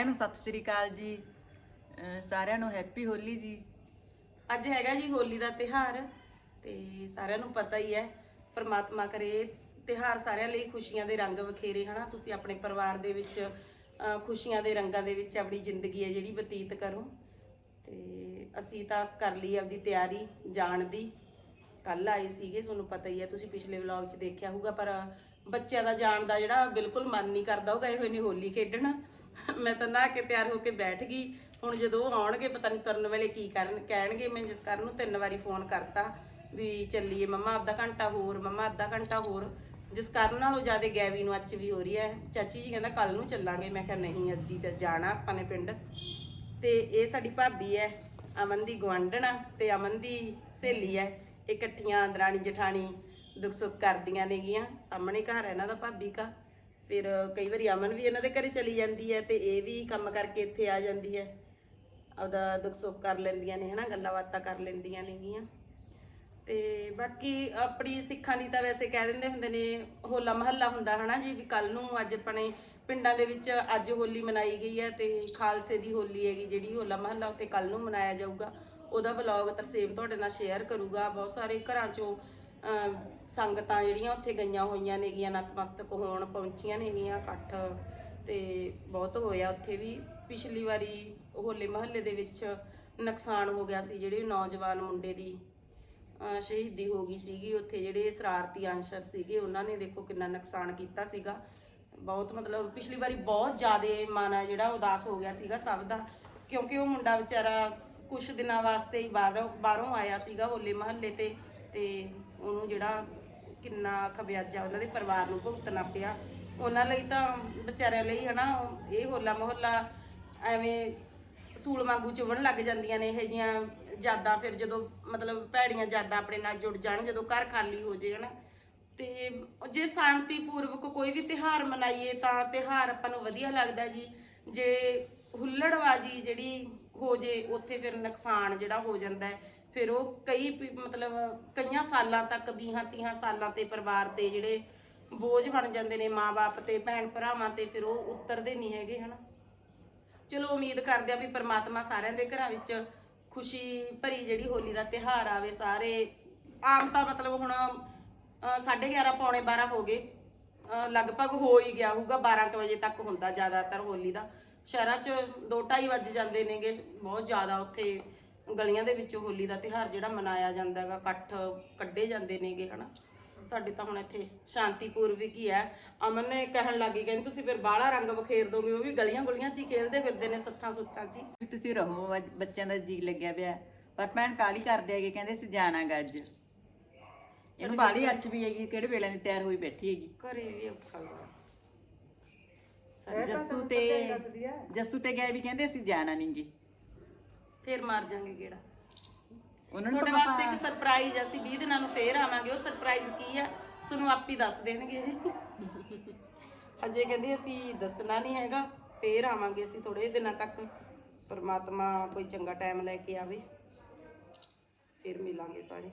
ਸਾਰਿਆਂ ਨੂੰ ਸਤਿ ਸ੍ਰੀ ਅਕਾਲ ਜੀ। ਅਹ ਸਾਰਿਆਂ ਨੂੰ ਹੈਪੀ ਹੋਲੀ ਜੀ। ਅੱਜ ਹੈਗਾ ਜੀ ਹੋਲੀ ਦਾ ਤਿਹਾਰ ਤੇ ਸਾਰਿਆਂ ਨੂੰ ਪਤਾ ਹੀ ਹੈ ਪਰਮਾਤਮਾ ਕਰੇ ਤਿਹਾਰ ਸਾਰਿਆਂ ਲਈ ਖੁਸ਼ੀਆਂ ਦੇ ਰੰਗ ਵਿਖੇਰੇ ਹਨਾ? ਤੁਸੀਂ ਆਪਣੇ ਪਰਿਵਾਰ ਦੇ ਵਿੱਚ ਅਹ, ਖੁਸ਼ੀਆਂ ਦੇ ਰੰਗਾਂ ਦੇ ਵਿੱਚ ਆਪਣੀ ਜ਼ਿੰਦਗੀ ਹੈ ਜਿਹੜੀ ਬਤੀਤ ਕਰੋ। ਤੇ ਅਸੀਂ ਤਾਂ ਕਰ ਲਈ ਆਪਦੀ ਤਿਆਰੀ ਜਾਣ ਦੀ। ਕੱਲ ਆਏ ਸੀਗੇ ਤੁਹਾਨੂੰ ਪਤਾ ਹੀ ਹੈ ਤੁਸੀਂ ਪਿਛਲੇ ਵਲੌਗ 'ਚ ਦੇਖਿਆ ਹੋਊਗਾ ਪਰ ਬੱਚਿਆਂ ਦਾ ਜਾਣ ਦਾ ਜਿਹੜਾ ਬਿਲਕੁਲ ਮਨ ਨਹੀਂ ਕਰਦਾ ਉਹ ਗਏ ਹੋਏ ਨੇ ਹੋਲੀ ਖੇਡਣ। ਮੈਂ ਤਾਂ ਨਹਾ ਕੇ ਤਿਆਰ ਹੋ ਕੇ ਬੈਠ ਗਈ। ਹੁਣ ਜਦੋਂ ਉਹ ਆਉਣਗੇ, ਪਤਾ ਨਹੀਂ ਤੁਰਨ ਵੇਲੇ ਕੀ ਕਰਨ, ਕਹਿਣਗੇ ਮੈਂ ਜਿਸ ਕਰਨ ਨੂੰ ਤਿੰਨ ਵਾਰੀ ਫੋਨ ਕਰਤਾ ਵੀ ਚੱਲੀਏ ਮੰਮਾ ਅੱਧਾ ਘੰਟਾ ਹੋਰ, ਮੰਮਾ ਅੱਧਾ ਘੰਟਾ ਹੋਰ। ਜਿਸ ਕਾਰਨ ਨਾਲੋਂ ਜ਼ਿਆਦਾ ਗੈਵੀ ਨੂੰ ਅੱਜ ਵੀ ਹੋ ਰਹੀ ਹੈ। ਚਾਚੀ ਜੀ ਕਹਿੰਦਾ ਕੱਲ ਨੂੰ ਚੱਲਾਂਗੇ। ਮੈਂ ਕਿਹਾ ਨਹੀਂ, ਅੱਜ ਹੀ ਜਾਣਾ ਆਪਾਂ ਨੇ ਪਿੰਡ। ਤੇ ਇਹ ਸਾਡੀ ਭਾਬੀ ਹੈ, ਅਮਨ ਦੀ ਗੁਆਂਢਣਾ ਤੇ ਅਮਨ ਦੀ ਸਹੇਲੀ ਹੈ। ਇਹ ਇਕੱਠੀਆਂ ਦਰਾਣੀ ਜਠਾਣੀ ਦੁੱਖ ਸੁੱਖ ਕਰਦੀਆਂ ਨੇਗੀਆਂ। ਸਾਹਮਣੇ ਘਰ ਹੈ ਇਹਨਾਂ ਦਾ ਭਾਬੀ ਕਾ। ਫਿਰ ਕਈ ਵਾਰੀ ਅਮਨ ਵੀ ਇਹਨਾਂ ਦੇ ਘਰੇ ਚਲੀ ਜਾਂਦੀ ਹੈ ਤੇ ਇਹ ਵੀ ਕੰਮ ਕਰਕੇ ਇੱਥੇ ਆ ਜਾਂਦੀ ਹੈ। ਆਪਦਾ ਦੁੱਖ ਸੁੱਖ ਕਰ ਲੈਂਦੀਆਂ ਨੇ, ਹਨਾ, ਗੱਲਾਂ ਬਾਤਾਂ ਕਰ ਲੈਂਦੀਆਂ ਨੇਗੀਆਂ। ਤੇ ਬਾਕੀ ਆਪਣੀ ਸਿੱਖਾਂ ਦੀ ਤਾਂ ਵੈਸੇ ਕਹਿ ਦਿੰਦੇ ਹੁੰਦੇ ਨੇ, ਹੋਲਾ ਮਹੱਲਾ ਹੁੰਦਾ, ਹਨਾ, ਜੀ, ਵੀ ਕੱਲ ਨੂੰ ਅੱਜ ਆਪਣੇ ਪਿੰਡਾਂ ਦੇ ਵਿੱਚ ਅੱਜ ਹੋਲੀ ਮਨਾਈ ਗਈ ਹੈ ਤੇ ਖਾਲਸੇ ਦੀ ਹੋਲੀ ਹੈਗੀ, ਜਿਹੜੀ ਹੋਲਾ ਮਹੱਲਾ ਉੱਤੇ ਕੱਲ ਨੂੰ ਮਨਾਇਆ ਜਾਊਗਾ। ਉਹਦਾ ਵਲੌਗ ਤਰਸੇਮ ਤੁਹਾਡੇ ਨਾਲ ਸ਼ੇਅਰ ਕਰੂਗਾ। ਬਹੁਤ ਸਾਰੇ ਘਰਾਂ ਚੋਂ ਸੰਗਤਾਂ ਜਿਹੜੀਆਂ ਉੱਥੇ ਗਈਆਂ ਹੋਈਆਂ ਨੇਗੀਆਂ ਨਤਮਸਤਕ ਹੋਣ ਪਹੁੰਚੀਆਂ ਨੇਗੀਆਂ, ਇਕੱਠ ਤੇ ਬਹੁਤ ਹੋਇਆ ਉੱਥੇ ਵੀ। ਪਿਛਲੀ ਵਾਰੀ ਹੋਲੇ ਮਹੱਲੇ ਦੇ ਵਿੱਚ ਨੁਕਸਾਨ ਹੋ ਗਿਆ ਸੀ ਜਿਹੜੇ ਨੌਜਵਾਨ ਮੁੰਡੇ ਦੀ। ਸ਼ਹੀਦੀ ਹੋ ਗਈ ਸੀਗੀ। ਉੱਥੇ ਜਿਹੜੇ ਸ਼ਰਾਰਤੀ ਅੰਸ਼ਰ ਸੀਗੇ, ਉਹਨਾਂ ਨੇ ਦੇਖੋ ਕਿੰਨਾ ਨੁਕਸਾਨ ਕੀਤਾ ਸੀਗਾ। ਬਹੁਤ ਮਤਲਬ ਪਿਛਲੀ ਵਾਰੀ ਬਹੁਤ ਜ਼ਿਆਦਾ ਮਨ ਆ ਜਿਹੜਾ ਉਦਾਸ ਹੋ ਗਿਆ ਸੀਗਾ ਸਭ ਦਾ, ਕਿਉਂਕਿ ਉਹ ਮੁੰਡਾ ਵਿਚਾਰਾ ਕੁਝ ਦਿਨਾਂ ਵਾਸਤੇ ਹੀ ਬਾਹਰੋਂ ਬਾਹਰੋਂ ਆਇਆ ਸੀਗਾ ਹੋਲੇ ਮਹੱਲੇ ਤੇ ਤੇ ਉਹਨੂੰ ਜਿਹੜਾ ਕਿੰਨਾ ਖਬਿਆਜਾ ਉਹਨਾਂ ਦੇ ਪਰਿਵਾਰ ਨੂੰ ਭੁਗਤਣਾ ਪਿਆ। ਉਹਨਾਂ ਲਈ ਤਾਂ ਵਿਚਾਰਿਆਂ ਲਈ ਹਨਾ, ਇਹ ਹੋਲਾ ਮਹੱਲਾ ਐਵੇਂ ਸੂਲ ਵਾਂਗੂ ਚੁਵਣ ਲੱਗ ਜਾਂਦੀਆਂ ਨੇ, ਇਹ ਜੀਆਂ ਯਾਦਾਂ ਫਿਰ ਜਦੋਂ ਮਤਲਬ ਭੈੜੀਆਂ ਯਾਦਾਂ ਆਪਣੇ ਨਾਲ ਜੁੜ ਜਾਣ, ਜਦੋਂ ਘਰ ਖਾਲੀ ਹੋ ਜੇ ਹਨਾ। ਤੇ ਜੇ ਸ਼ਾਂਤੀ ਪੂਰਵਕ ਕੋਈ ਵੀ ਤਿਹਾਰ ਮਨਾਈਏ ਤਾਂ ਤਿਹਾਰ ਆਪਾਂ ਨੂੰ ਵਧੀਆ ਲੱਗਦਾ ਜੀ। ਜੇ ਹੁੱਲੜਬਾਜੀ ਜਿਹੜੀ ਹੋ ਜੇ, ਉੱਥੇ ਫਿਰ ਨੁਕਸਾਨ ਜਿਹੜਾ ਹੋ ਜਾਂਦਾ ਫਿਰ ਉਹ ਕਈ ਵੀ ਮਤਲਬ ਕਈਆਂ ਸਾਲਾਂ ਤੱਕ 20 30 ਸਾਲਾਂ ਤੇ ਪਰਿਵਾਰ ਤੇ ਜਿਹੜੇ ਬੋਝ ਬਣ ਜਾਂਦੇ ਨੇ ਮਾਪੇ ਤੇ, ਭੈਣ ਭਰਾਵਾਂ ਤੇ, ਫਿਰ ਉਹ ਉਤਰਦੇ ਨਹੀਂ ਹੈਗੇ, ਹਨਾ। ਚਲੋ ਉਮੀਦ ਕਰਦੇ ਆ ਵੀ ਪ੍ਰਮਾਤਮਾ ਸਾਰਿਆਂ ਦੇ ਘਰਾਂ ਵਿੱਚ ਖੁਸ਼ੀ ਭਰੀ ਜਿਹੜੀ ਹੋਲੀ ਦਾ ਤਿਹਾਰ ਆਵੇ ਸਾਰੇ। ਆਮ ਤਾਂ ਮਤਲਬ ਹੁਣ 11:30 ਪੌਣੇ 12 ਹੋ ਗਏ। ਅਹ, ਲਗਭਗ ਹੋ ਹੀ ਗਿਆ ਹੋਊਗਾ 12 ਕੁ ਵਜੇ ਤੱਕ ਹੁੰਦਾ ਜ਼ਿਆਦਾਤਰ ਹੋਲੀ ਦਾ। ਸ਼ਹਿਰਾਂ 'ਚ 2:30 ਵੱਜ ਜਾਂਦੇ ਨੇਗੇ, ਬਹੁਤ ਜ਼ਿਆਦਾ ਉੱਥੇ ਗਲੀਆਂ ਦੇ ਵਿੱਚ ਹੋਲੀ ਦਾ ਤਿਹਾਰ ਜਿਹੜਾ ਮਨਾਇਆ ਜਾਂਦਾ ਹੈਗਾ ਇਕੱਠ ਕੱਢੇ ਜਾਂਦੇ ਨੇਗੇ ਹਨਾ? ਸਾਡੇ ਤਾਂ ਹੁਣ ਇੱਥੇ ਸ਼ਾਂਤੀਪੂਰਵਕ ਹੀ ਹੈ। ਅਮਨ ਨੇ ਕਹਿਣ ਲੱਗੀ ਕਹਿੰਦੀ ਤੁਸੀਂ ਫਿਰ ਬਾਹਲਾ ਰੰਗ ਬਖੇਰ ਦੋਗੇ ਉਹ ਵੀ ਗਲੀਆਂ ਗਲੀਆਂ 'ਚ ਹੀ ਖੇਲਦੇ ਫਿਰਦੇ ਨੇ ਸੱਥਾਂ ਸੁੱਥਾਂ 'ਚ ਹੀ। ਵੀ ਤੁਸੀਂ ਰਹੋ ਅੱਜ ਬੱਚਿਆਂ ਦਾ ਜੀ ਲੱਗਿਆ ਪਿਆ। ਪਰ ਭੈਣ ਕਾਲੀ ਕਰਦੇ ਹੈਗੇ ਕਹਿੰਦੇ ਅਸੀਂ ਜਾਣਾਗਾ ਅੱਜ। ਇਹਨੂੰ ਬਾੜੀ ਅੱਛ ਵੀ ਹੈਗੀ ਕਿਹੜੇ ਵੇਲੇ ਦੀ ਤਿਆਰ ਹੋਈ ਬੈਠੀ ਹੈਗੀ। ਘਰੇ ਵੀ ਔਖਾ ਲੱਗਦਾ ਜੱਸੂ ਤੇ ਜੱਸੂ ਤੇ ਗਏ ਵੀ ਕਹਿੰਦੇ ਅਸੀਂ ਜਾਣਾ ਨਹੀਂਗੇ ਫਿਰ ਮਾਰ ਜਾਾਂਗੇ ਕਿਹੜਾ ਉਹਨਾਂ ਨੂੰ ਤੁਹਾਡੇ ਵਾਸਤੇ ਇੱਕ ਸਰਪ੍ਰਾਈਜ਼ ਅਸੀਂ 20 ਦਿਨਾਂ ਨੂੰ ਫੇਰ ਆਵਾਂਗੇ ਉਹ ਸਰਪ੍ਰਾਈਜ਼ ਕੀ ਆ? ਤੁਹਾਨੂੰ ਆਪ ਹੀ ਦੱਸ ਦੇਣਗੇ। ਅਜੇ ਕਹਿੰਦੇ ਅਸੀਂ ਦੱਸਣਾ ਨਹੀਂ ਹੈਗਾ ਫੇਰ ਆਵਾਂਗੇ ਅਸੀਂ ਥੋੜੇ ਦਿਨਾਂ ਤੱਕ। ਪਰਮਾਤਮਾ ਕੋਈ ਚੰਗਾ ਟਾਈਮ ਲੈ ਕੇ ਆਵੇ ਫਿਰ ਮਿਲਾਂਗੇ ਸਾਰੇ।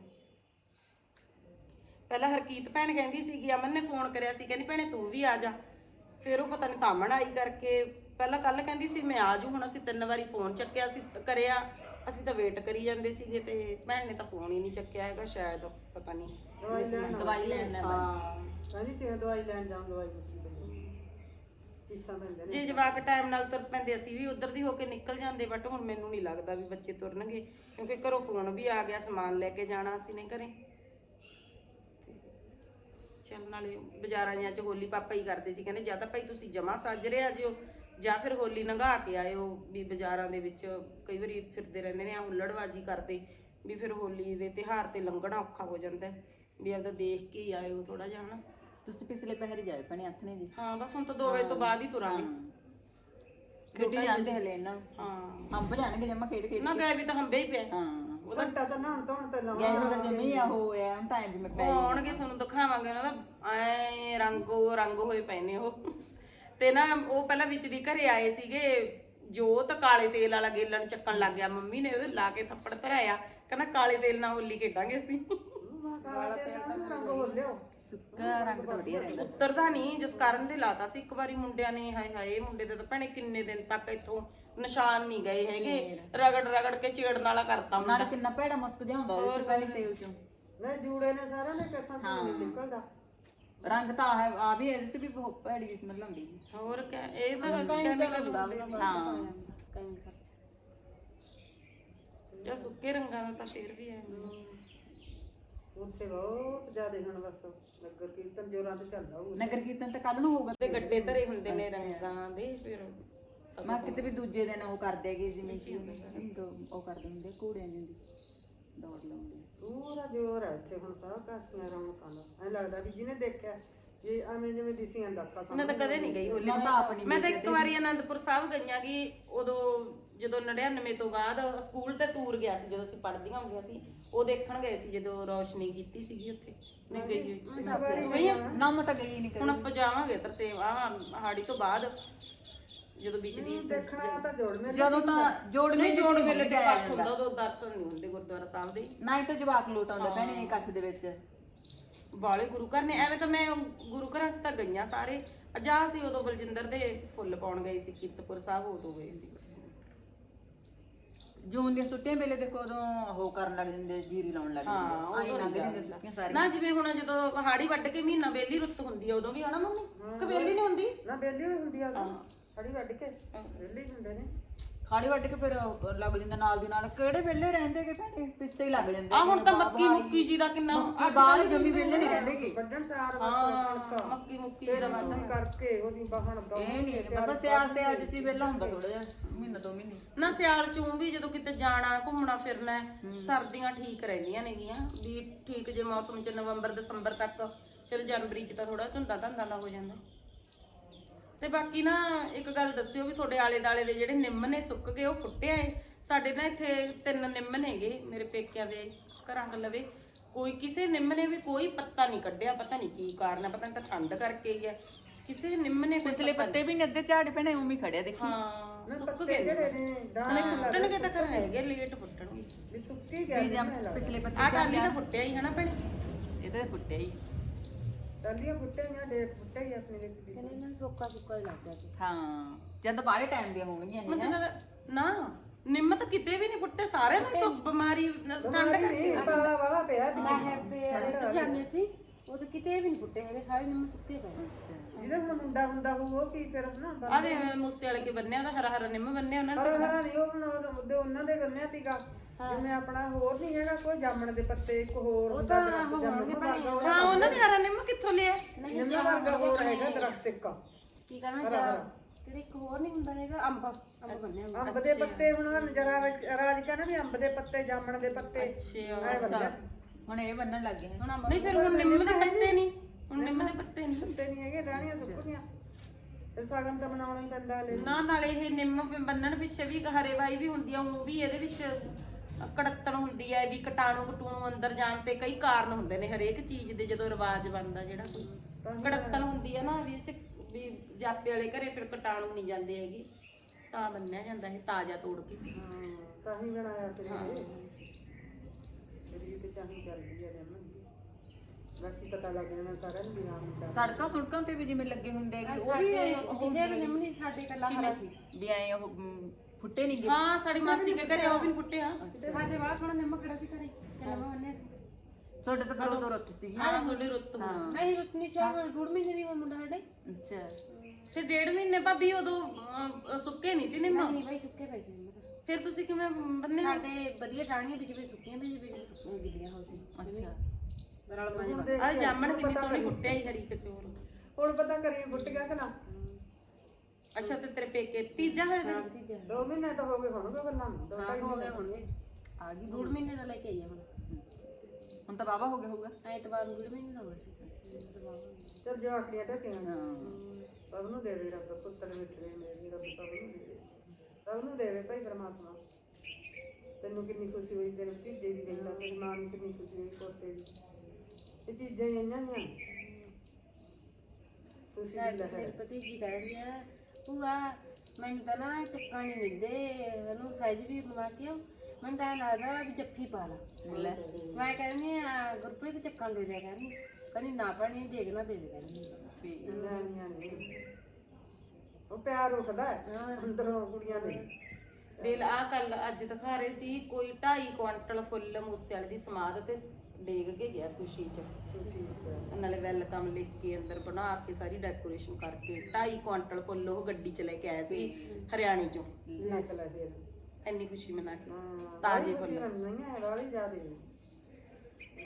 ਪਹਿਲਾਂ ਹਰਕੀਤ ਭੈਣ ਕਹਿੰਦੀ ਸੀਗੀ ਅਮਨ ਨੇ ਫੋਨ ਕਰਿਆ ਸੀ ਕਹਿੰਦੀ ਭੈਣੇ ਤੂੰ ਵੀ ਆ ਜਾ। ਫਿਰ ਉਹ ਪਤਾ ਨਹੀਂ ਤਾਮਣ ਆਈ ਕਰਕੇ ਪਹਿਲਾਂ ਕੱਲ ਕਹਿੰਦੀ ਸੀ ਮੈਂ ਆ ਜੂ ਹੁਣ ਅਸੀਂ ਤਿੰਨ ਵਾਰੀ ਫੋਨ ਚੱਕਿਆ ਸੀ ਕਰਿਆ। ਅਸੀਂ ਤਾਂ ਵੇਟ ਕਰੀ ਜਾਂਦੇ ਸੀਗੇ ਤੇ ਭੈਣ ਨੇ ਤਾਂ ਫੋਨ ਹੀ ਨਹੀਂ ਚੱਕਿਆ ਹੈਗਾ ਸ਼ਾਇਦ ਪਤਾ ਨਹੀਂ। ਦਵਾਈ ਲੈਣ ਨਾਲ ਹਾਂ। ਕਹਿੰਦੀ ਤੇ ਦਵਾਈ ਲੈਣ ਜਾਉਂ ਦਵਾਈ ਮੁੱਕੀ ਪਈ ਨੇ ਜੇ ਜਵਾਕ ਟਾਈਮ ਨਾਲ ਤੁਰ ਪੈਂਦੇ ਅਸੀਂ ਵੀ ਉਧਰ ਦੀ ਹੋ ਕੇ ਨਿਕਲ ਜਾਂਦੇ ਬਟ ਹੁਣ ਮੈਨੂੰ ਨਹੀਂ ਲੱਗਦਾ ਵੀ ਬੱਚੇ ਤੁਰਨਗੇ ਕਿਉਂਕਿ ਘਰੋਂ ਫੋਨ ਵੀ ਆ ਗਿਆ ਸਮਾਨ ਲੈ ਕੇ ਜਾਣਾ ਅਸੀਂ ਨੇ ਘਰੇ। ਚੱਲ ਨਾਲੇ ਬਾਜ਼ਾਰਾਂ ਜਿਹਾਂ 'ਚ ਹੋਲੀ ਪਾਪਾ ਹੀ ਕਰਦੇ ਸੀ ਕਹਿੰਦੇ ਜਾਂ ਤਾਂ ਭਾਈ ਤੁਸੀਂ ਜਮਾ ਸੱਜ ਰਿਹਾ ਜਿਓ। ਜਾਂ ਫਿਰ ਹੋਲੀ ਲੰਘਾ ਕੇ ਆਇਓ ਵੀ ਬਾਜ਼ਾਰਾਂ ਦੇ ਵਿੱਚ ਕਈ ਵਾਰੀ ਫਿਰਦੇ ਰਹਿੰਦੇ ਨੇ ਆ ਹੁੱਲੜਬਾਜੀ ਕਰਦੇ ਵੀ ਫਿਰ ਹੋਲੀ ਦੇ ਤਿਹਾਰ ਤੇ ਲੰਘਣਾ ਔਖਾ ਹੋ ਜਾਂਦਾ ਹੈ। ਵੀ ਆਪਦਾ ਦੇਖ ਕੇ ਹੀ ਆਇਓ ਥੋੜਾ ਜਿਹਾ ਹਨਾ। ਤੁਸੀਂ ਪਿਛਲੇ ਪਹਿਰ ਜਾਏ ਭੈਣੇ ਹੱਥ ਨੇ ਜੀ। ਹਾਂ ਬਸ ਹੁਣ ਤਾਂ 2 ਵਜੇ ਤੋਂ ਬਾਅਦ ਹੀ ਤੁਰਾਂਗੇ। ਖੇਡੀ ਜਾਂਦੇ ਹਲੇ ਇਹਨਾਂ ਹਾਂ। ਅੰਬ ਜਾਣਗੇ ਜਮਾ ਖੇਡ ਖੇਡ ਨਾ ਗਏ ਵੀ ਤਾਂ ਹੰਬੇ ਹੀ ਪਏ। ਹਾਂ। ਘੰਟਾ ਤਾਂ ਨਹਾਉਣ ਧੋਣ ਤੇ ਲਾਉਣਾ ਨੂੰ ਤਾਂ ਜਮੀ ਆ ਹੋ ਐ ਟਾਈਮ ਵੀ ਮੈਂ ਪੈ ਉਹ ਆਉਣਗੇ ਤੁਹਾਨੂੰ ਦਿਖਾਵਾਂਗੇ ਉਹਨਾਂ ਦਾ। ਐ ਰੰਗੋ ਰੰਗ ਹੋਏ ਪਏ ਨੇ ਉਹ। ਤੇ ਨਾ ਉਹ ਪਹਿਲਾਂ ਵਿੱਚ ਦੀ ਘਰੇ ਆਏ ਸੀਗੇ ਜੋਤ ਕਾਲੇ ਤੇਲ ਵਾਲਾ ਗੇਲਣ ਚੱਕਣ ਲੱਗ ਗਿਆ ਮੰਮੀ ਨੇ ਉਹਦੇ ਲਾ ਕੇ ਥੱਪੜ ਧਰਾਇਆ ਕਹਿੰਦਾ ਕਾਲੇ ਤੇਲ ਨਾਲ ਹੋਲੀ ਖੇਡਾਂਗੇ ਅਸੀਂ। ਸੁੱਕਾ ਰੰਗ ਵਧੀਆ ਰਹਿੰਦਾ ਉਤਰਦਾ ਨਹੀਂ ਜਿਸ ਕਾਰਨ ਦੇ ਲਾਤਾ ਸੀ ਇੱਕ ਵਾਰੀ ਮੁੰਡਿਆਂ ਨੇ ਹਾਏ ਹਾਏ ਮੁੰਡੇ ਦੇ ਤਾਂ ਭੈਣੇ ਕਿੰਨੇ ਦਿਨ ਤੱਕ ਇੱਥੋਂ ਨਿਸ਼ਾਨ ਨਹੀਂ ਗਏ ਹੈਗੇ। ਰਗੜ ਰਗੜ ਕੇ ਛੇੜਨ ਵਾਲਾ ਕਰਤਾ ਮੁੰਡਾ। ਨਾਲ ਕਿੰਨਾ ਭੈੜਾ ਮੁਸਕ ਜਿਹਾ ਹੁੰਦਾ ਪਹਿਲੇ ਤੇਲ ਚੋਂ। ਨਾ ਜੂੜੇ ਨੇ ਸਾਰਾ ਨੇ ਕਸਾਂ ਤੋਂ ਨਿਕਲਦਾ। ਰੰਗ ਤਾਂ ਆ ਆ ਵੀ ਇਹਦੇ ਵੀ ਬਹੁਤ ਭੈੜੀ ਸਮੈਲ ਆਉਂਦੀ ਹੈ। ਹੋਰ ਕਿਆ ਇਹ ਤਾਂ ਕੈਮੀਕਲ ਹੁੰਦੇ ਹਾਂ। ਜਾਂ ਸੁੱਕੇ ਰੰਗਾਂ ਦਾ ਤਾਂ ਫੇਰ ਵੀ ਹੈ। ਉੱਥੇ ਬਹੁਤ ਜ਼ਿਆਦਾ ਹੁਣ ਬਸ ਨਗਰ ਕੀਰਤਨ ਜੋਰਾਂ ਤੇ ਚੱਲਦਾ ਹੋਊ ਨਗਰ ਕੀਰਤਨ ਤਾਂ ਕੱਲ ਨੂੰ ਹੋਊਗਾ। ਤੇ ਗੱਡੇ ਧਰੇ ਹੁੰਦੇ ਨੇ ਰੰਗਾਂ ਦੇ ਫਿਰ। ਮੈਂ ਕਿਤੇ ਵੀ ਦੂਜੇ ਦਿਨ ਉਹ ਕਰਦੇ ਹੈਗੇ ਜਿਵੇਂ ਕਿ ਉਹ ਕਰਦੇ ਹੁੰਦੇ ਘੋੜਿਆਂ ਦੀ ਦੌੜ ਲਾਉਂਦੇ ਪੂਰਾ ਜੋਰ ਹੈ ਇੱਥੇ ਹੁਣ ਸਾਰਾ ਕਾਸੀਆਂ ਰੌਣਕਾਂ ਦਾ ਐ ਲੱਗਦਾ ਵੀ ਜਿਹਨੇ ਦੇਖਿਆ ਇਹ ਐਵੇਂ ਜਿਵੇਂ ਦਿਸੀਆਂ ਦਾ ਅੱਖਾਂ ਮੈਂ ਤਾਂ ਕਦੇ ਨਹੀਂ ਗਈ ਹੋਲੀ। ਮੈਂ ਤਾਂ ਆਪਣੀ ਮੈਂ ਤਾਂ ਇੱਕ ਵਾਰੀ ਆਨੰਦਪੁਰ ਸਾਹਿਬ ਗਈਆਂ ਕਿ ਉਦੋਂ ਜਦੋਂ 99 ਤੋਂ ਬਾਅਦ ਸਕੂਲ ਤੇ ਟੂਰ ਗਿਆ ਸੀ ਜਦੋਂ ਅਸੀਂ ਪੜ੍ਹਦੀਆਂ ਹੁੰਦੀਆਂ ਸੀ ਉਹ ਦੇਖਣ ਗਏ ਸੀ ਜਦੋਂ ਰੌਸ਼ਨੀ ਕੀਤੀ ਸੀਗੀ ਉੱਥੇ। ਨਹੀਂ ਗਈ ਹੋਈ। ਇੱਕ ਵਾਰੀ ਗਈ ਆ? ਨਾ ਮੈਂ ਤਾਂ ਗਈ ਨਹੀਂ ਹੁਣ ਆਪਾਂ ਜਾਵਾਂਗੇ ਤਰਸੇਮ। ਆ ਹਾੜੀ ਤੋਂ ਬਾਅਦ ਜਦੋਂ ਵਿੱਚ ਦੀ ਦੇਖਣਾ ਤਾਂ ਜੋੜ ਮੇਰੇ ਜਦੋਂ ਤਾਂ ਜੋੜ ਨਹੀਂ ਮੇਲੇ ਜੋੜ ਵੇਲੇ ਤੇ ਇਕੱਠ ਹੁੰਦਾ। ਉਦੋਂ ਦਰਸ਼ਨ ਨਹੀਂ ਹੁੰਦੇ ਗੁਰਦੁਆਰਾ ਸਾਹਿਬ ਦੇ। ਨਾ ਹੀ ਤਾਂ ਜਵਾਕ ਲੋਟ ਆਉਂਦਾ ਭੈਣੇ ਇਕੱਠ ਦੇ ਵਿੱਚ। ਬਾਲੇ ਗੁਰੂ ਘਰ ਨੇ ਐਵੇਂ ਤਾਂ ਮੈਂ ਗੁਰੂ ਘਰਾਂ 'ਚ ਤਾਂ ਗਈਆਂ ਸਾਰੇ। ਅਜਾ ਸੀ ਉਦੋਂ ਬਲਜਿੰਦਰ ਦੇ ਫੁੱਲ ਪਾਉਣ ਗਏ ਸੀ ਕੀਰਤਪੁਰ ਸਾਹਿਬ ਉਦੋਂ ਗਏ ਸੀ। ਜੂਨ ਦੀਆਂ ਛੁੱਟੀਆਂ ਵੇਲੇ ਦੇਖੋ ਉਦੋਂ ਉਹ ਕਰਨ ਲੱਗ ਜਾਂਦੇ ਜੀਰੀ ਲਾਉਣ ਲੱਗ ਜਾਂਦੇ। ਉਦੋਂ ਨਾ ਜਿਵੇਂ ਹੁਣ ਜਦੋਂ ਹਾੜੀ ਵੱਢ ਕੇ ਮਹੀਨਾ ਵੇਲੀ ਰੁੱਤ ਹੁੰਦੀ ਆ ਉਦੋਂ ਵੀ ਆਣਾ ਮੰਮੀ? ਕਿ ਵੇਲੀ ਨਹੀਂ ਹੁੰਦੀ? ਨਾ ਬੇਲੀ ਹੋਈ ਹੁੰਦੀ ਆ ਫੜੀ ਵੱਢ ਕੇ ਬੇਲੀ ਹੁੰਦੇ ਨੇ। ਖਾੜੀ ਵੱਢ ਕੇ ਫਿਰ ਉਹ ਲੱਗ ਜਾਂਦਾ ਨਾਲ ਦੀ ਨਾਲ। ਕਿਹੜੇ ਵੇਲੇ ਰਹਿੰਦੇ ਕਿ ਭੈਣੇ? ਪਿੱਛੇ ਹੀ ਲੱਗ ਜਾਂਦੇ ਆ ਹੁਣ ਤਾਂ ਮੱਕੀ ਮੁੱਕੀ ਜੀ ਦਾ ਕਿੰਨਾ ਆ ਬਾਹਰ ਜਮੀ ਵੇਲੇ ਨਹੀਂ ਰਹਿੰਦੇ ਕਿ। ਵੱਢਣ ਸਾਰ ਬਸ। ਹਾਂ ਮੱਕੀ ਮੁੱਕੀ ਜੀ ਦਾ ਤੂੰ ਕਰਕੇ ਉਹਦੀ ਬਾਹਣ ਦੋ ਇਹ ਨਹੀਂ ਬਸ ਸਿਆਲ ਸਿਆਲ ਚ ਹੀ ਵੇਲਾ ਹੁੰਦਾ ਥੋੜਾ ਜਿਹਾ ਮਹੀਨਾ ਦੋ ਮਹੀਨੇ। ਨਾ ਸਿਆਲ ਚੋਂ ਵੀ ਜਦੋਂ ਕਿਤੇ ਜਾਣਾ ਘੁੰਮਣਾ ਫਿਰਨਾ ਹੈ, ਸਰਦੀਆਂ ਠੀਕ ਰਹਿੰਦੀਆਂ ਨੇਗੀਆਂ। ਵੀ ਠੀਕ ਜੇ ਮੌਸਮ ਚ ਨਵੰਬਰ ਦਸੰਬਰ ਤੱਕ ਚਲ ਜਨਵਰੀ ਚ ਤਾਂ ਥੋੜਾ ਧੁੰਦਾ ਧੰਦਾ ਦਾ ਹੋ ਜਾਂਦਾ। ਤੇ ਬਾਕੀ ਨਾ ਇੱਕ ਗੱਲ ਦੱਸਿਓ ਵੀ ਤੁਹਾਡੇ ਆਲੇ ਦਾਲੇ ਦੇ ਜਿਹੜੇ ਨਿੰਮ ਨੇ ਸੁੱਕ ਗਏ ਉਹ ਫੁੱਟਿਆ ਏ? ਸਾਡੇ ਨਾ ਇੱਥੇ ਤਿੰਨ ਨਿੰਮ ਨੇਗੇ ਮੇਰੇ ਪੇਕਿਆਂ ਦੇ ਘਰਾਂ ਦੇ ਲਵੇ ਕੋਈ ਕਿਸੇ ਨਿੰਮ ਨੇ ਵੀ ਕੋਈ ਪੱਤਾ ਨਹੀਂ ਕੱਢਿਆ ਪਤਾ ਨਹੀਂ ਕੀ ਕਾਰਨ ਹੈ ਪਤਾ ਨਹੀਂ ਤਾਂ ਠੰਡ ਕਰਕੇ ਹੀ ਹੈ ਕਿਸੇ ਨਿੰਮ ਨੇ ਕੋਈ ਪਿਛਲੇ ਪੱਤੇ ਵੀ ਨਹੀਂ ਅੱਧੇ ਝਾੜ ਭੈਣੇ ਉਵੇਂ ਹੀ ਖੜਿਆ ਦੇਖੀ। ਹਾਂ ਨਾ ਪੱਤੇ ਜਿਹੜੇ ਨੇ ਦਾਣੇ ਫੁੱਟਣਗੇ ਤਾਂ ਕਰ ਹੈਗੇ ਲੇਟ ਫੁੱਟਣਗੇ। ਵੀ ਸੁੱਕੀ ਗਏ ਪਿਛਲੇ ਪੱਤੇ ਆ ਟਾਲੀ ਤਾਂ ਫੁੱਟਿਆ ਹੀ ਹਨਾ ਭੈਣੇ? ਇਹ ਤਾਂ ਫੁੱਟਿਆ ਹੀ। ਟਾਲੀਆਂ ਫੁੱਟੇ ਜਾਂ ਡੇਕ ਫੁੱਟੇ ਹੀ ਆਪਣੀ ਦੇ ਕੁੜੀ ਹਾਂ ਜਦ ਬਾਹਲੇ ਟਾਈਮ ਦੀਆਂ ਹੋਣਗੀਆਂ ਇਹ ਮੈਨੂੰ ਤਾਂ ਨਾ ਨਿੰਮ ਤਾਂ ਕਿਤੇ ਵੀ ਨਹੀਂ ਫੁੱਟੇ ਸਾਰਿਆਂ ਨੂੰ ਹੀ ਸੋ ਬਿਮਾਰੀ ਨ- ਠੰਡ ਕਰਕੇ। ਪਾਲਾ ਵਾਲਾ ਪਿਆ ਦੀ ਤੇ ਜਾਂਦੇ ਸੀ ਉਹ ਤਾਂ ਕਿਤੇ ਵੀ ਨਹੀਂ ਫੁੱਟੇ ਹੈਗੇ ਸਾਰੇ ਨਿੰਮ ਸੁੱਕੇ ਪਏ ਜਿਹਦੇ ਹੁਣ ਮੁੰਡਾ ਹੁੰਦਾ ਹੋਊ ਉਹ ਕੀ ਫਿਰ ਨਾ ਆ ਦੇ ਮੂਸੇ ਵਾਲੇ ਕੇ ਬੰਨਿਆ ਉਹਦਾ ਹਰਾ ਹਰਾ ਨਿੰਮ ਬੰਨਿਆ ਉਹਨਾਂ ਨੇ। ਹਰਾ ਨਹੀਂ ਉਹ ਹੁਣ ਉਹਦੇ ਉਹਨਾਂ ਦੇ ਬੰਨਿਆ ਤੀਗਾ ਜਿਵੇਂ ਆਪਣਾ ਹੋਰ ਨਹੀਂ ਹੈਗਾ ਕੋਈ ਜਾਮਣ ਦੇ ਪੱਤੇ ਇੱਕ ਹੋਰ ਹੁੰਦਾ ਦਰਖਤ ਜਾਮਣ ਵਰਗਾ ਉਹ ਹਾਂ ਉਹਨਾਂ ਨੇ ਹਰਾ ਨਿੰਮ ਕਿੱਥੋਂ ਲਿਆ? ਨਿੰਮ ਵਰਗਾ ਹੋਰ ਹੈਗਾ ਦਰਖਤ ਇੱਕ। ਕੀ ਕਰਨਾ ਜਾ ਜਿਹੜੇ ਇੱਕ ਹੋਰ ਨਹੀਂ ਹੁੰਦਾ ਹੈਗਾ? ਅੰਬ। ਅੰਬ ਬੰਨਿਆ ਹੋਇਆ। ਅੰਬ ਦੇ ਪੱਤੇ ਹੁਣ ਜਰਾ ਰਾਜ ਕਹਿੰਦਾ ਵੀ ਅੰਬ ਦੇ ਪੱਤੇ ਜਾਮਣ ਦੇ ਪੱਤੇ। ਅੱਛਾ ਹੁਣ ਇਹ ਬੰਨਣ ਲੱਗ ਗਏ। ਨਹੀਂ ਫਿਰ ਹੁਣ ਨਿੰਮ ਦੇ ਪੱਤੇ ਨਹੀਂ। ਹੁਣ ਨਿੰਮ ਦੇ ਪੱਤੇ ਨਹੀਂ। ਪੱਤੇ ਨਹੀਂ ਹੈਗੇ ਰਹਿਣੀਆਂ ਸੁੱਕੀਆਂ ਇਹ ਸਾਗਨ ਤਾਂ ਬਣਾਉਣਾ ਹੀ ਪੈਂਦਾ ਹਲੇ। ਨਾ ਨਾਲੇ ਇਹ ਨਿੰਮ ਬੰਨਣ ਪਿੱਛੇ ਵੀ ਹਰੇਵਾਈ ਵੀ ਹੁੰਦੀ ਆ ਉਹ ਵੀ ਇਹਦੇ ਵਿੱਚ ਕੜੱਤਣ ਹੁੰਦੀ ਹੈ ਵੀ ਕਟਾਣੂ ਕਟੂਣੂ ਅੰਦਰ ਜਾਣ ਤੇ ਕਈ ਕਾਰਨ ਹੁੰਦੇ ਨੇ ਹਰੇਕ ਚੀਜ਼ ਦੇ ਜਦੋਂ ਰਿਵਾਜ ਬਣਦਾ ਜਿਹੜਾ ਕੋਈ। ਕੜੱਤਣ ਹੁੰਦੀ ਹੈ ਨਾ ਵੀ ਇਹ ਚ ਵੀ ਜਾਪੇ ਵਾਲੇ ਘਰੇ ਫਿਰ ਕਟਾਣੂ ਨਹੀਂ ਜਾਂਦੇ ਹੈਗੇ। ਤਾਂ ਬੰਨਿਆ ਜਾਂਦਾ ਇਹ ਤਾਜ਼ਾ ਤੋੜ ਕੇ। ਹਾਂ ਤਾਂ ਹੀ ਬਣਾਇਆ ਫਿਰ ਇਹ। ਫਿਰ ਇਹ ਤੇ ਚਾਹੀ ਚੱਲਦੀ ਹੈ ਰਹਿਣ ਬਾਕੀ ਪਤਾ ਲੱਗ ਜਾਣਾ ਸਾਰਿਆਂ ਨੂੰ ਵੀ ਹਾਂ ਮੁੰਡਾ ਸੜਕਾਂ ਸੁੜਕਾਂ ਤੇ ਵੀ ਜਿਵੇਂ ਲੱਗੇ ਹੁੰਦੇ ਹੈਗੇ ਉਹ ਸਾਡੇ ਕਿਸੇ ਦੇ ਨਿੰਮ ਨਹੀਂ ਸਾਡੇ ਕੱਲਾ ਹਰਾ ਸੀ। ਵੀ ਐ ਉਹ ਫੁੱਟੇ ਨਹੀਂ ਗਏ ਹਾਂ ਸਾਡੀ ਮਾਸੀ ਦੇ ਘਰੇ ਉਹ ਵੀ ਨੀ ਫੁੱਟਿਆ ਸਾਡੇ ਬਾਹਰ ਸੋਹਣਾ ਨਿੰਮ ਖੜਾ ਸੀ ਘਰੇ? ਸੀ? ਤੁਹਾਡੇ ਤਾਂ ਕਦੋਂ? ਤੋਂ ਰੁੱਤ ਸੀਗੀ। ਹਾਂ ਥੋੜੀ ਰੁੱਤ ਹੋ ਹਾਂ। ਨਹੀਂ ਸ਼ਾਹ ਡੂੜ ਮਹੀਨੇ ਦੀ ਉਹ ਮੁੰਡਾ ਸਾਡੇ। ਅੱਛਾ। ਫਿਰ ਡੇਢ ਮਹੀਨੇ ਭਾਬੀ ਉਦੋਂ ਸੁੱਕੇ ਨਹੀਂ ਤੇ ਨਿੰਮ? ਨਹੀਂ ਬਾਈ ਸੁੱਕੇ ਪਏ ਸੀ। ਫਿਰ ਤੁਸੀਂ ਕਿਵੇਂ ਬੰਨੇ? ਸਾਡੇ ਵਧੀਆ ਟਾਣੀਆਂ ਵਿੱਚ ਵੀ ਸੁੱਕੀਆਂ ਵਿੱਚ ਵੀ ਸੁੱਕੀਆਂ ਗਿੱਲੀਆਂ ਹੋ ਸੀ। ਅੱਛਾ। ਰਲ ਮਾਜੇ ਹੁਣ ਦੇਖ ਆ ਜਾਮਣ ਕਿੰਨੀ ਸੋਹਣੀ ਫੁੱਟਿਆ ਹੀ ਹਰੀ ਕਚੋਰ। ਹੁਣ ਪਤਾ ਕਰੀ ਫੁੱਟ ਗਿਆ ਕਿ ਨਾ। ਅੱਛਾ ਤੇ ਤੇਰੇ ਪੇਕੇ ਤੀਜਾ ਹੋਇਆ ਤੇਰਾ? ਤੀਜਾ। ਦੋ ਮਹੀਨੇ ਤਾਂ ਹੋ ਗਏ ਹੋਣਗੇ ਗੱਲਾਂ ਨੂੰ ਦੋ ਢਾਈ ਹੋ ਗਏ ਹੋਣਗੇ। ਆ ਗਈ ਡੂੜ ਮਹੀਨੇ ਦਾ ਲੈ ਕੇ ਆਈ ਆ ਹੁਣ। ਹੁਣ ਤਾਂ ਬਾਬਾ ਹੋ ਗਿਆ ਹੋਊਗਾ। ਐਤਵਾਰ ਨੂੰ ਡੂੜ ਮਹੀਨੇ ਦਾ ਹੋਇਆ ਸੀ। ਚਲ ਜਵਾਕੜੀਆਂ ਢੱਕੀਆਂ ਹਾਂ। ਸਭ ਨੂੰ ਦੇਵੇ ਰੱਬ ਪੁੱਤਰ ਮਿੱਠੜੇ ਮੇਰੇ ਰੱਬ ਸਭ ਨੂੰ ਦੇਵੇ ਸਭ ਨੂੰ ਦੇਵੇ ਭਾਈ ਪਰਮਾਤਮਾ। ਤੈਨੂੰ ਕਿੰਨੀ ਖੁਸ਼ੀ ਹੋਈ ਤੇਰੇ ਭਤੀਜੇ ਦੀ ਦੇਖ ਲਾ ਤੇਰੀ ਮਾਂ ਨੂੰ ਕਿੰਨੀ ਖੁਸ਼ੀ ਹੋਈ ਪੋਤੇ ਦੀ। ਇਹ ਚੀਜ਼ਾਂ ਹੀ ਆਈਆਂ ਨੇ ਖੁਸ਼ੀ ਦੀ ਲਹਿਰ। ਮੇਰੇ ਭਤੀਜੀ ਕਹਿੰਦੀ ਆ ਭੂਆ ਮੈਨੂੰ ਤਾਂ ਨਾ ਚੱਕਾ ਨਹੀਂ ਦਿੰਦੇ ਇਹਨੂੰ ਸਾਈਜ਼ ਵੀ ਬਣਾ ਕੇ ਆਓ। ਮੈਨੂੰ ਤਾਂ ਐਂ ਲੱਗਦਾ ਵੀ ਜੱਫੀ ਪਾ ਲਾ ਲੈ। ਮੈਂ ਕਹਿੰਦੀ ਆ ਗੁਰਪ੍ਰੀਤ ਚੱਕਣ ਦੇ ਦਿਆ ਕਰਨੀ। ਕਹਿੰਦੀ ਨਾ ਭੈਣੇ ਦੇਖ ਨਾ ਦੇਵੇ ਕਹਿੰਦੀ ਨਿਆਣੀਆਂ ਨੇ ਉਹ ਪਿਆਰ ਰੱਖਦਾ ਹੈ ਅੰਦਰੋਂ ਕੁੜੀਆਂ ਨੇ ਦਿਲ ਆ ਕੱਲ ਅੱਜ ਦਿਖਾ ਰਹੇ ਸੀ ਕੋਈ 2.5 ਕੁਆਂਟਲ ਫੁੱਲ ਮੂਸੇ ਵਾਲੇ ਦੀ ਸਮਾਧ ਤੇ ਡੇਗ ਕੇ ਗਿਆ ਖੁਸ਼ੀ ਚ। ਚ। ਨਾਲੇ ਵੈਲਕਮ ਲਿਖ ਕੇ ਅੰਦਰ ਬਣਾ ਕੇ ਸਾਰੀ ਡੈਕੋਰੇਸ਼ਨ ਕਰਕੇ 2.5 ਕੁਆਂਟਲ ਫੁੱਲ ਉਹ ਗੱਡੀ ਚ ਲੈ ਕੇ ਆਇਆ ਸੀ ਹਰਿਆਣੇ ਚੋਂ। ਲੱਖ ਲੈ ਫੇਰ ਇੰਨੀ ਖੁਸ਼ੀ ਮਨਾ ਕੇ। ਤਾਜ਼ੇ ਫੁੱਲ। ਨਹੀਂ ਹੈ ਵਾਲੀ ਜ਼ਿਆਦੇ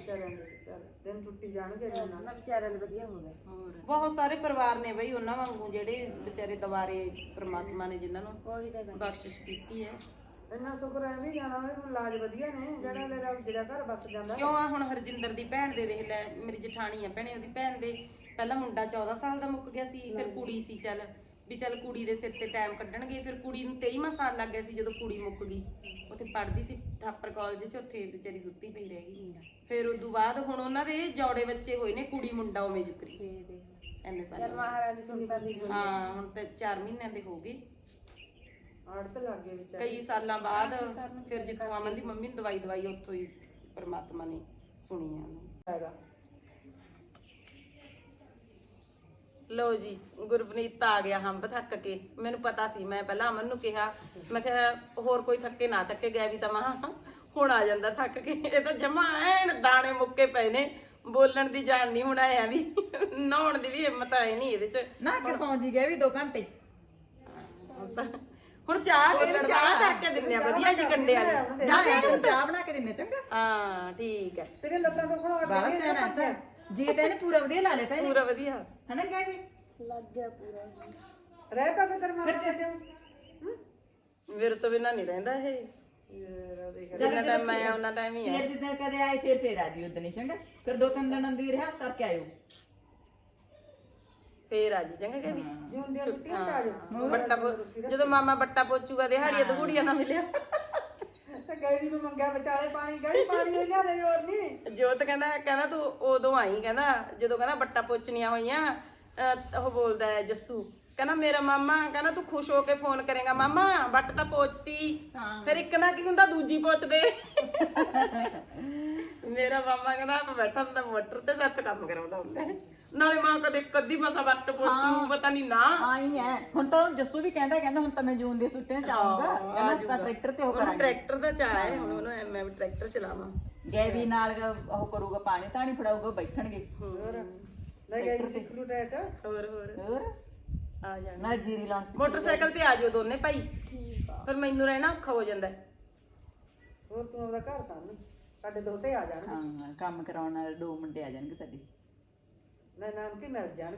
ਵਿਚਾਰਿਆਂ ਦੇ ਚੱਲ ਦਿਨ ਟੁੱਟੀ ਜਾਣਗੇ ਇਹਨਾਂ ਨਾ ਵਿਚਾਰਿਆਂ ਦੇ ਵਧੀਆ ਹੋ ਗਏ। ਹੋਰ। ਬਹੁਤ ਸਾਰੇ ਪਰਿਵਾਰ ਨੇ ਬਈ ਉਹਨਾਂ ਵਾਂਗੂ ਜਿਹੜੇ ਵਿਚਾਰੇ ਦੁਬਾਰੇ ਪ੍ਰਮਾਤਮਾ ਨੇ ਜਿਨ੍ਹਾਂ ਨੂੰ ਉਹੀ ਤਾਂ ਗੱਲ। ਬਖਸ਼ਿਸ਼ ਕੀਤੀ ਹੈ। ਇੰਨਾ ਸ਼ੁਕਰ ਐ ਵੀ ਜਾਣਾ ਵੇ ਹੁਣ ਇਲਾਜ ਵਧੀਆ ਨੇ ਜਿਹੜਾ ਲੈ ਜਿਹੜਾ ਘਰ ਬਸ ਜਾਂਦਾ ਕਿਉਂ ਆ ਹੁਣ ਹਰਜਿੰਦਰ ਦੀ ਭੈਣ ਦੇ ਦੇਖ ਲੈ ਮੇਰੀ ਜਠਾਣੀ ਆ ਭੈਣੇ ਉਹਦੀ ਭੈਣ ਦੇ ਪਹਿਲਾਂ ਮੁੰਡਾ 14 ਸਾਲ ਦਾ ਮੁੱਕ ਗਿਆ ਸੀ ਫਿਰ ਕੁੜੀ ਸੀ ਚੱਲ। ਵੀ ਚੱਲ ਕੁੜੀ ਦੇ ਸਿਰ ਤੇ ਟਾਈਮ ਕੱਢਣਗੇ ਫਿਰ ਕੁੜੀ ਨੂੰ 23 ਸਾਲ ਲੱਗ ਗਿਆ ਸੀ ਜਦੋਂ ਕੁੜੀ ਮੁੱਕ ਗਈ। ਉੱਥੇ ਪੜ੍ਹਦੀ ਸੀ ਥਾਪਰ ਕਾਲਜ 'ਚ ਉੱਥੇ ਵਿਚਾਰੀ ਸੁੱਤੀ ਪਈ ਰਹਿ ਗਈ ਫਿਰ ਉਦੋਂ ਬਾਅਦ ਹੁਣ ਉਹਨਾਂ ਦੇ ਜੋੜੇ ਬੱਚੇ ਹੋਏ ਨੇ ਕੁੜੀ ਮੁੰਡਾ ਉਵੇਂ ਜੁਕਰੀ ਫੇਰ ਦੇਖ ਐਨੇ ਚੱਲ ਸਾਲ ਮਹਾਰਾਣੀ ਸੁਣਤਾ ਸੀ ਹਾਂ ਹੁਣ ਤੇ 4 ਮਹੀਨਿਆਂ ਦੇ ਹੋ ਗਏ। ਆੜਤ ਲੱਗ ਗਏ ਵਿਚਾਰੇ। ਕਈ ਸਾਲਾਂ ਬਾਅਦ ਫਿਰ ਜਿੱਥੋਂ ਅਮਨ ਦੀ ਮੰਮੀ ਨੂੰ ਦਵਾਈ ਦਵਾਈ ਉੱਥੋਂ ਹੀ ਪਰਮਾਤਮਾ ਨੇ ਸੁਣੀ ਆ ਉਹਨੂੰ। ਹੈਗਾ। ਲਓ ਜੀ ਗੁਰਪ੍ਰੀਤ ਆ ਗਿਆ ਹੰਬ ਥੱਕ ਕੇ। ਮੈਨੂੰ ਪਤਾ ਸੀ ਮੈਂ ਪਹਿਲਾਂ ਅਮਨ ਨੂੰ ਕਿਹਾ ਮੈਂ ਕਿਹਾ ਹੋਰ ਕੋਈ ਥੱਕੇ ਨਾ ਥੱਕੇ ਗਿਆ ਵੀ ਤਾਂ ਮਹਾ ਹੁਣ ਆ ਜਾਂਦਾ ਥੱਕ ਕੇ। ਇਹ ਤਾਂ ਜਮਾ ਐਨ ਦਾਣੇ ਮੁੱਕੇ ਪਏ ਨੇ। ਬੋਲਣ ਦੀ ਜਾਨ ਨਹੀਂ ਹੁਣ ਆਇਆ ਵੀ। ਨਹਾਉਣ ਦੀ ਵੀ ਹਿੰਮਤ ਆਈ ਨਹੀਂ ਇਹਦੇ ਚ। ਨਾ ਕਿ ਸੌਂ ਜੀ ਗਏ ਵੀ 2 ਘੰਟੇ। ਹੁਣ ਚਾਹ ਚਾਹ ਕਰਕੇ ਦਿੰਨੇ ਆ ਵਧੀਆ ਜੀ ਕੰਡੇ ਵਾਲੀ ਚਾਹ ਬਣਾ ਕੇ ਦਿੰਨੇ ਚੰਗਾ। ਹਾਂ ਠੀਕ ਹੈ। ਤੇਰੇ ਲੱਤਾਂ ਤੋਂ ਖੜਾ ਬਾਲਾ ਸਿਆਣਾ ਤਾਂ ਜੀ ਤੇ ਇਹਨੇ ਪੂਰਾ ਵਧੀਆ ਲਾ ਲਿਆ ਭੈਣੇ। ਪੂਰਾ ਵਧੀਆ। ਹਨਾ ਕਹਿ ਵੀ? ਲੱਗ ਗਿਆ ਪੂਰਾ। ਰਹਿ ਪਾ ਤੇਰੇ ਮਾਮਾ ਛੱਡਿਓ ਮੇਰੇ ਤੋਂ ਬਿਨਾਂ ਨਹੀਂ ਰਹਿੰਦਾ ਇਹ। ਯਾਰ ਦੇਖ ਜਿੰਨਾ ਟਾਈਮ ਮੈਂ ਉਹਨਾਂ ਟਾਈਮ ਹੀ ਆ। ਫਿਰ ਜਿੱਦਾਂ ਕਦੇ ਆਏ ਫਿਰ ਫਿਰ ਆ ਜੀ ਉਦੋਂ ਹੀ ਚੰਗਾ? ਫਿਰ ਦੋ ਤਿੰਨ ਦਿਨਾਂ ਦੀ ਰਿਹਾਸ ਕਰਕੇ ਆਇਓ। ਫੇਰ ਅੱਜ ਚੰਗਾ ਕਿ ਵੀ? ਜੂਨ ਦੀਆਂ ਛੁੱਟੀਆਂ ਚ ਆ ਜਾਓ। ਬੱਟਾ ਪੋ- ਜਦੋਂ ਮਾਮਾ ਬੱਟਾ ਪੋਚੂਗਾ ਦਿਹਾੜੀ ਦਹੂੜੀਆਂ ਨਾ ਮਿਲਿਆ। ਤੇ ਗੈਰੀ ਨੂੰ ਮੰਗਿਆ ਵਿਚਾਲੇ ਪਾਣੀ ਗਈ ਪਾਣੀ ਉਹ ਲਿਆ ਦੇ ਹੋਰ ਨਹੀਂ ਜੋਤ ਕਹਿੰਦਾ ਕਹਿੰਦਾ ਤੂੰ ਉਦੋਂ ਆਈ ਕਹਿੰਦਾ ਜਦੋਂ ਕਹਿੰਦਾ ਬੱਟਾ ਪੋਚਣੀਆਂ ਹੋਈਆਂ ਅਹ ਉਹ ਬੋਲਦਾ ਹੈ ਜੱਸੂ। ਕਹਿੰਦਾ ਮੇਰਾ ਮਾਮਾ ਕਹਿੰਦਾ ਤੂੰ ਖੁਸ਼ ਹੋ ਕੇ ਫੋਨ ਕਰੇਗਾ ਮਾਮਾ ਬੱਟ ਤਾਂ ਪੋਚਤੀ। ਫਿਰ ਇੱਕ ਨਾ ਕੀ ਹੁੰਦਾ ਦੂਜੀ ਪੋਚਦੇ। ਮੇਰਾ ਮਾਮਾ ਕਹਿੰਦਾ ਆਪ ਬੈਠਾ ਹੁੰਦਾ ਮੋਟਰ ਤੇ ਸੱਤ ਕੰਮ ਕਰਾਉਂਦਾ ਹੁੰਦਾ। ਹੈ। ਨਾਲੇ ਮਾਂ ਕਦੇ ਕਦੀ ਮਸਾ ਬੱਟ ਪੋਚੂ ਪਤਾ ਨਹੀਂ ਨਾ। ਆਈ ਹੈ। ਹੁਣ ਤਾਂ ਜੱਸੂ ਵੀ ਕਹਿੰਦਾ ਕਹਿੰਦਾ ਹੁਣ ਤਾਂ ਮੈਂ ਜੂਨ ਦੇ ਸੁੱਟੇ ਚ ਆਉਂਗਾ ਕਹਿੰਦਾ ਅਸੀਂ ਤਾਂ ਟਰੈਕਟਰ ਤੇ ਉਹ ਕਰਾਂਗੇ। ਟਰੈਕਟਰ ਦਾ ਚਾਹ ਹੈ ਹੁਣ ਉਹਨੂੰ ਐਂ ਮੈਂ ਵੀ ਟਰੈਕਟਰ ਚਲਾਵਾਂ। ਗਏ ਵੀ ਨਾਲ ਉਹ ਕਰੂਗਾ ਪਾਣੀ ਤਾਣੀ ਫੜਾਊਗਾ ਬੈਠਣਗੇ। ਹੋਰ। ਲੈ ਗੈਰੀ ਸਿੱਖ ਲੂ ਟੈਟ ਹੋਰ ਹੋਰ। ਹੋਰ? ਆ ਜਾਣਾ ਨਾਲ ਜੀਰੀ ਲਾਉਣ ਮੋਟਰਸਾਈਕਲ ਤੇ ਆ ਜਿਓ ਦੋਨੇ ਭਾਈ। ਫਿਰ ਮੈਨੂੰ ਰਹਿਣਾ ਔਖਾ ਹੋ ਜਾਂਦਾ ਹੈ। ਹੋਰ ਤੂੰ ਆਪਦਾ ਘਰ ਸਾਂਭ। ਸਾਡੇ ਦੋਤੇ ਆ ਜਾਣ ਹਾਂ ਕੰਮ ਕਰਾਉਣ ਵਾਲੇ ਦੋ ਮੁੰਡੇ ਆ ਜਾਣਗੇ ਸਾਡੇ। ਨਾ ਨਾਨਕੇ ਮਿਲ ਜਾਣਗੇ?